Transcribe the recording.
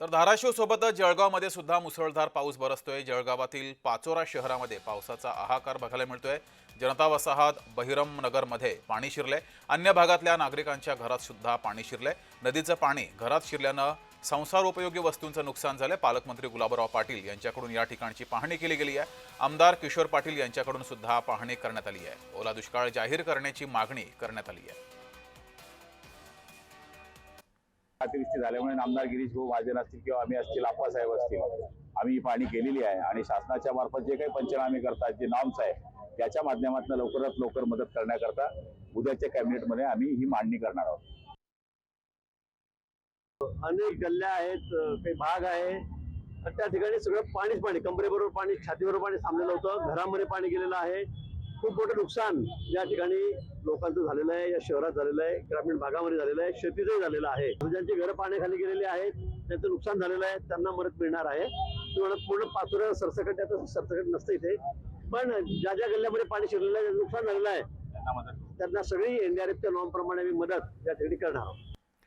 तर धाराशिवसोबतच जळगावमध्ये सुद्धा मुसळधार पाऊस बरसतोय. जळगावातील पाचोरा शहरामध्ये पावसाचा हाहाकार बघायला मिळतोय. जनता वसाहत बहिरम नगरमध्ये पाणी शिरले अन्य भागातल्या नागरिकांच्या घरात सुद्धा पाणी शिरले नदीचं पाणी घरात शिरल्यानं संसारोपयोगी वस्तूंचं नुकसान झालं पालकमंत्री गुलाबराव पाटील यांच्याकडून या ठिकाणची पाहणी केली गेली आहे. आमदार किशोर पाटील यांच्याकडून सुद्धा पाहणी करण्यात आली आहे. ओला दुष्काळ जाहीर करण्याची मागणी करण्यात आली आहे. अतिवृष्टी झाल्यामुळे आमदार गिरीश भाऊ महाजन असतील किंवा आम्ही असतील आप्पासाहेब असतील आम्ही ही पाहणी केलेली आहे आणि शासनाच्या मार्फत जे काही पंचनामे करतात जे नॉर्म्स आहे त्याच्या माध्यमातून लवकरात लवकर मदत करण्याकरता उद्याच्या कॅबिनेटमध्ये आम्ही ही मांडणी करणार आहोत. अनेक गल्ल्या आहेत काही भाग आहे. त्या ठिकाणी सगळं पाणीच पाणी कमरेबरोबर पाणी छातीबरोबर पाणी थांबलेलं होतं. घरामध्ये पाणी गेलेलं आहे. खूप मोठं नुकसान या ठिकाणी लोकांचं झालेलं आहे या शहरात झालेलं आहे ग्रामीण भागामध्ये झालेलं आहे शेतीचंही झालेलं आहे. ज्यांची घरं पाण्याखाली गेलेली आहेत त्यांचं नुकसान झालेलं आहे त्यांना मदत मिळणार आहे. तुम्हाला पूर्ण पाचोऱ्या सरसकट त्याचं सरसकट नसतं इथे. पण ज्या ज्या गल्ल्यामध्ये पाणी शिरलेलं आहे नुकसान झालेलं आहे त्यांना सगळी एनडीआरएफच्या नॉर्म प्रमाणे आम्ही मदत या ठिकाणी करणार आहोत.